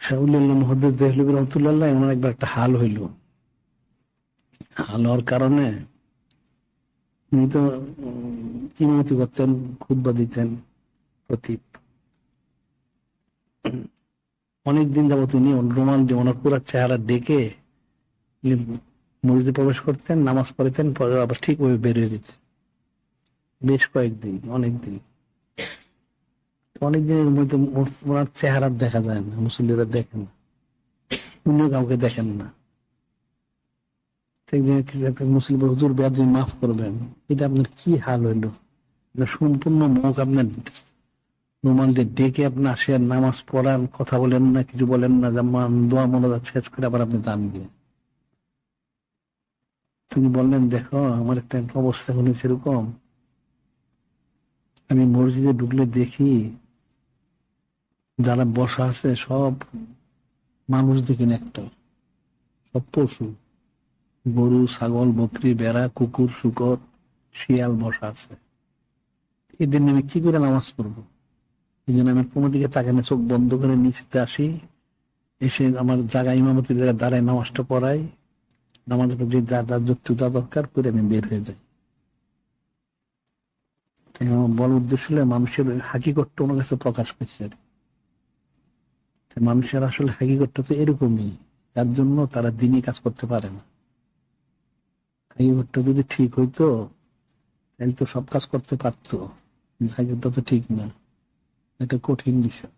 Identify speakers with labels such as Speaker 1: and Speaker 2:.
Speaker 1: শাহুল্লাহ মহদ্দ দেহলবী রহমতুল্লাহ এমন একবার একটা হাল হইল। হাল হওয়ার কারণে উনি তো ইমামতি করতেন খুদ্া দিতেন প্রতি অনেকদিন যাবত উনি রোমাল দিয়ে ওনার পুরা চেহারা ডেকে মসজিদে প্রবেশ করতেন, নামাজ পড়তেন, পরে আবার ঠিক ঠিকভাবে বেরিয়ে দিতেন। বেশ কয়েকদিন, অনেকদিন। অনেকদিনের মধ্যে ওনার চেহারা দেখা যায় না, মুসল্লিরা দেখেন না। উনিও কাউকে দেখেন না। মুসলিম হুজুর মাফ করবেন এটা আপনার কি হাল সম্পূর্ণ মুখ আপনার ডেকে আসেন, নামাজ পড়ান, কথা বলেন না, কিছু বলেন না যেমন দোয়া মনে করে আবার আপনি দান দিয়ে তিনি বললেন, দেখো, আমার একটা অবস্থা হলো সেরকম আমি মসজিদে ঢুকলে দেখি যারা বসা আছে, সব মানুষ দেখি না একটা। সব পশু। গরু, ছাগল, বকরি বেড়া কুকুর, শুকর, শিয়াল বসা আছে। এদের আমি কি করে নামাজ পড়ব? এই জন্য আমি কোনো দিকে তাকে না চোখ বন্ধ করে নিচেতে আসি। এসে আমার জায়গা ইমামতির জায়গায় দাঁড়ায় নামাজটা পড়াই। নামাজের পর যে যা যা যুক্ততা দরকার করে আমি বের হয়ে যাই। আমার উদ্দেশ্য হলো মানুষের হাকিকতটা ওনার কাছে প্রকাশ পেয়েছে আর কি। মানুষের আসলে হাকিকতটা তো এরকমই, যার জন্য তারা দিনই কাজ করতে পারে না। হাকিকতটা যদি ঠিক হইতো, তাহলে তো সব কাজ করতে পারতো। হাকিকতটা তো ঠিক না। এটা কঠিন বিষয়।